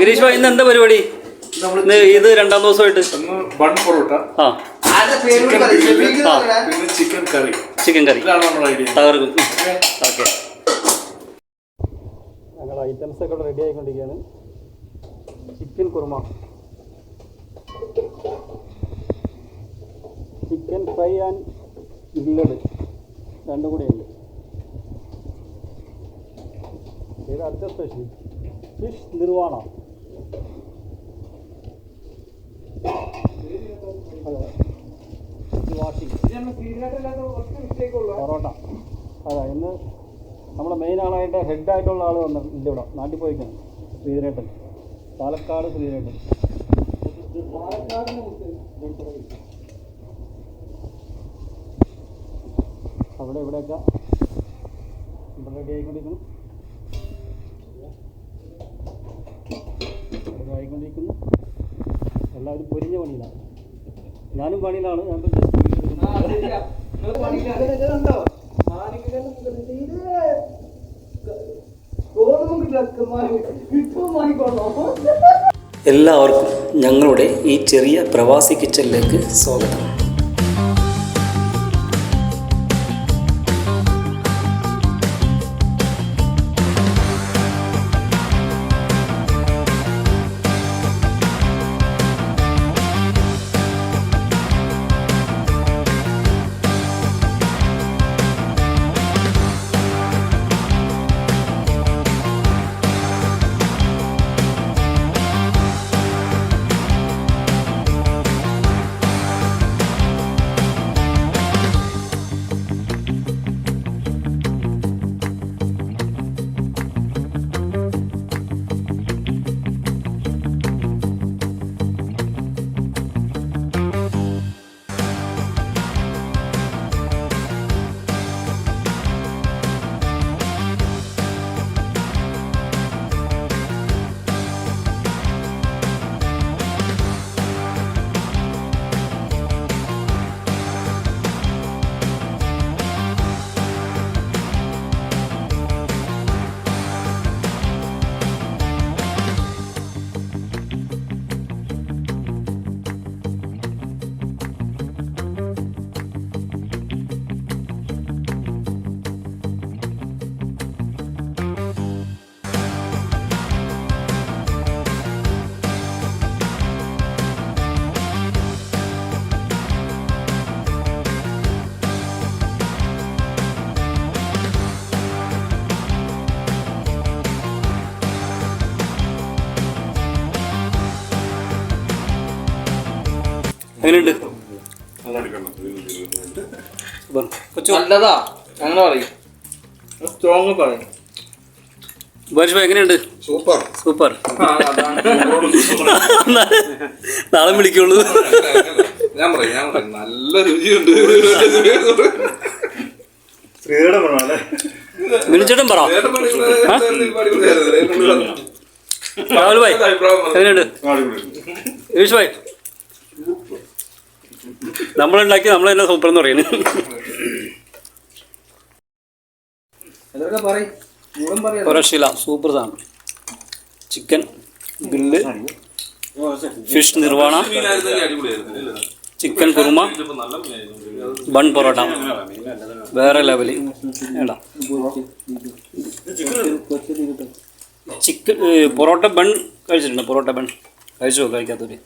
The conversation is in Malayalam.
ഗിരീഷ് ഭായി ഇന്ന് എന്താ പരിപാടി? ഇന്ന് ഇത് രണ്ടാം ദിവസമായിട്ട്. ഒന്ന് ബൺ പൊറോട്ട. ആ. ചിക്കൻ കറി ചിക്കൻ കറി ഇതാണ് നമ്മുടെ ഐഡിയ തകർക്കും. ഓക്കെ ഞങ്ങൾ ഐറ്റംസ് ഒക്കെ റെഡി ആയിക്കൊണ്ടിരിക്കുകയാണ്. Chicken kurma chicken fry and grilled രണ്ടും കൂടെ ഉണ്ട്. ഇത് അടുത്ത സ്പെഷ്യൽ ഫിഷ് നിർവാണ പൊറോട്ട. അതെ ഇന്ന് നമ്മൾ മെയിൻ ആളായിട്ട് ഹെഡായിട്ടുള്ള ആൾ വന്നു ഇല്ല ഇവിടെ നാട്ടിൽ പോയിക്കാണ് ശ്രീധരേട്ടൻ. പാലക്കാട് ശ്രീധരേട്ടൻ. അവിടെ ഇവിടെയൊക്കെ റെഡി ആയിക്കൊണ്ടിരിക്കുന്നു. റെഡി എല്ലാവരും പൊരിഞ്ഞ പണിയിലാണ്. ഞാനും പണിയിലാണ്. ഞാൻ. എല്ലാവർക്കും ഞങ്ങളുടെ ഈ ചെറിയ പ്രവാസി കിച്ചണിലേക്ക് സ്വാഗതം. എങ്ങനെയുണ്ട്? നല്ലതാ. അങ്ങനെ പറയും. സ്ട്രോങ് പറയും. ഉപേഷ് ഭായി എങ്ങനെയുണ്ട്? സൂപ്പർ. സൂപ്പർ. നാളെ വിളിക്കുള്ളൂ. ഞാൻ പറയാം ഞാൻ പറയാം. നല്ല രുചിയുണ്ട്. ശ്രീയുടെ പറഞ്ഞാലേ വിളിച്ചിട്ടും പറ. രാഹുൽ ഭായ് എങ്ങനെയുണ്ട്? യൂഷ് ഭായി. നമ്മളുണ്ടാക്കി നമ്മൾ തന്നെ സൂപ്പർ എന്ന് പറയുന്നു രക്ഷയില്ല സൂപ്പർ സാധനം. Chicken grill fish nirvana chicken kurma bun parotta. വേറെ ലെവൽ ഏടാ. ചിക്കൻ പൊറോട്ട ബൺ കഴിച്ചിട്ടുണ്ട്? പൊറോട്ട ബൺ കഴിച്ചോ? കഴിക്കാത്തവര്?